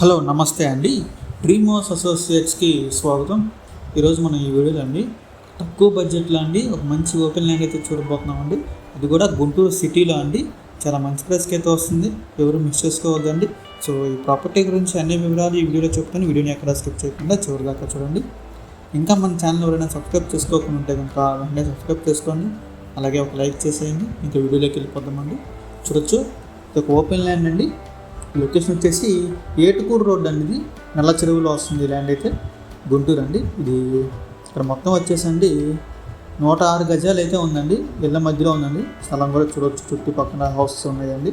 Hello నమస్తే అండి. Dream అసోసియేట్స్కి స్వాగతం. ఈరోజు మనం ఈ వీడియోలో అండి తక్కువ బడ్జెట్లో అండి ఒక మంచి ఓపెన్ ల్యాండ్ అయితే చూడబోతున్నామండి. అది కూడా గుంటూరు సిటీలో అండి. చాలా మంచి ప్రైస్కి అయితే వస్తుంది. ఎవరు మిస్ చేసుకోవద్దండి. సో ఈ ప్రాపర్టీ గురించి అన్ని వివరాలు ఈ వీడియోలో చెప్తాను. వీడియోని ఎక్కడ స్కిప్ చేయకుండా చివరిదాకా చూడండి. ఇంకా మన ఛానల్ ఎవరైనా సబ్స్క్రైబ్ చేసుకోకుండా ఉంటే కనుక వెంటనే సబ్స్క్రైబ్ చేసుకోండి. అలాగే ఒక లైక్ చేసేయండి. ఇంకా వీడియోలోకి వెళ్ళిపోదామండి. చూడొచ్చు. ఇది ఒక ఓపెన్ ల్యాండ్ అండి. లొకేషన్ వచ్చేసి ఏటుకూరు రోడ్ అనేది నల్ల చెరువులో వస్తుంది ల్యాండ్ అయితే. గుంటూరు అండి. ఇది ఇక్కడ మొత్తం వచ్చేసండి నూట ఆరు గజాలు అయితే ఉందండి. ఇళ్ళ మధ్యలో ఉందండి. స్థలం కూడా చూడొచ్చు. చుట్టుపక్కల హౌసెస్ ఉన్నాయండి.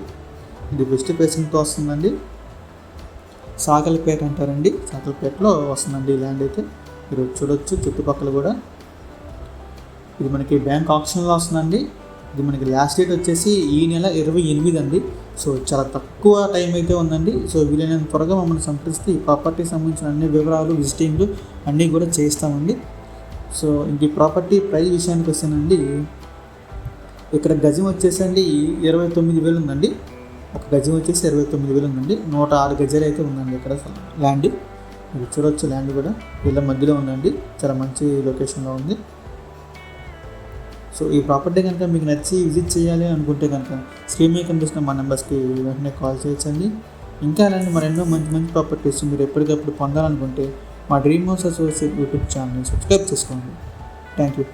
ఇది వెస్ట్ ఫేసింగ్తో వస్తుందండి. సాకలపేట అంటారండి. సాకలపేటలో వస్తుందండి ఈ ల్యాండ్ అయితే. మీరు చూడొచ్చు. చుట్టుపక్కల కూడా ఇది మనకి బ్యాంక్ ఆప్షన్లో వస్తుందండి. ఇది మనకి లాస్ట్ డేట్ వచ్చేసి ఈ నెల ఇరవై ఎనిమిది అండి. సో చాలా తక్కువ టైం అయితే ఉందండి. సో వీలైనంత త్వరగా మమ్మల్ని సంప్రదిస్తే ఈ ప్రాపర్టీకి సంబంధించిన అన్ని వివరాలు విజిటింగ్లు అన్నీ కూడా చేస్తామండి. సో ఇది ప్రాపర్టీ ప్రైస్ విషయానికి వస్తేనండి ఇక్కడ గజం వచ్చేసండి ఇరవై తొమ్మిది వేలు ఉందండి. ఒక గజం వచ్చేసి ఇరవై తొమ్మిది వేలు ఉందండి. నూట ఆరు గజాలు అయితే ఉందండి ఇక్కడ ల్యాండ్ మీరు చూడొచ్చు ల్యాండ్ కూడా. వీళ్ళ మధ్యలో ఉందండి. చాలా మంచి లొకేషన్లో ఉంది. సో ఈ ప్రాపర్టీ కనుక మీకు నచ్చి విజిట్ చేయాలి అనుకుంటే కనుక స్క్రీన్ మీద కనిపిస్తున్న మా నెంబర్స్కి వెంటనే కాల్ చేయొచ్చండి. ఇంకా అలాంటి మరెన్నో మంచి మంచి ప్రాపర్టీస్ మీరు ఎప్పటికప్పుడు పొందాలనుకుంటే మా డ్రీమ్ హౌస్ అసోసియేట్ యూట్యూబ్ ఛానల్ని సబ్స్క్రైబ్ చేసుకోండి. Thank you